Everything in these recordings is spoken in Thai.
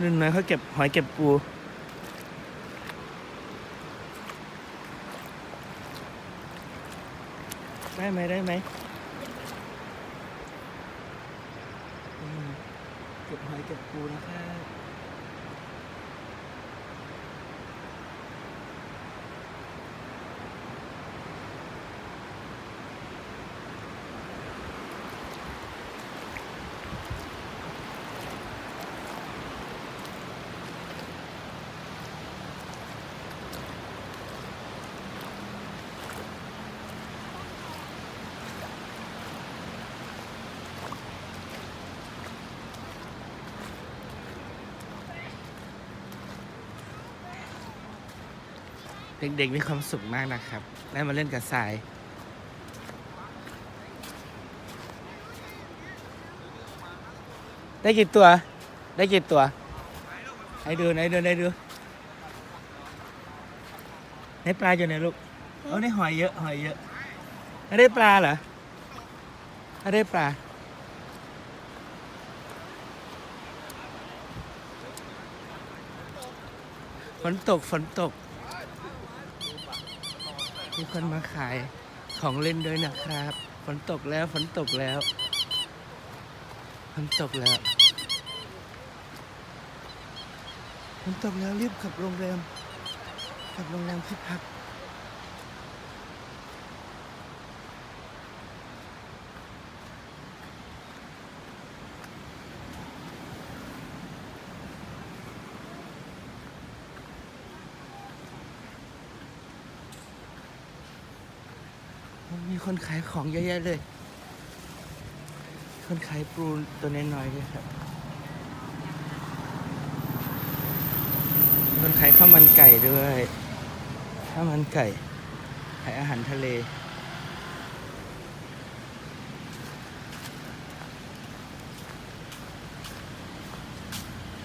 นุ่นน้อยเขาเก็บหอยเก็บปูได้ไหมได้ไหมอืมเก็บหอยเก็บปูนะครับ เด็กๆมีความสุขมากนะครับ ได้มาเล่นกับทรายได้กี่ตัว ได้กี่ตัว ให้ดูไหนดูไหนดูในปลาอยู่ไหนลูกเอาในหอยเยอะ หอยเยอะไม่ได้ปลาเหรอไม่ได้ปลา ฝนตก ฝนตก มีคนมาขายของเล่นด้วยนะครับ ฝนตกแล้วฝนตกแล้วฝนตกแล้วฝนตกแล้วรีบขับโรงแรมขับโรงแรมที่พัก มีคนขายของเยอะแยะเลย คนขายปูตัวน้อยๆด้วยครับ คนขายข้าวมันไก่ด้วยข้าวมันไก่ ขายอาหารทะเล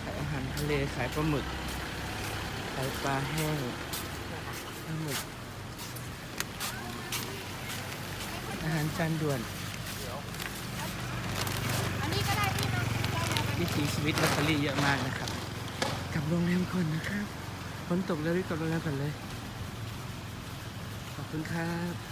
ขายอาหารทะเลขายปลาหมึก ขายปลาแห้งปลาหมึก อาหารจานด่วนอันนี้ก็ได้พี่นะวิถีชีวิตลอตเตอรี่เยอะมากนะครับกลับโรงแรมก่อนนะครับฝนตกแล้วรีบกลับโรงแรมก่อนเลย ขอบคุณครับ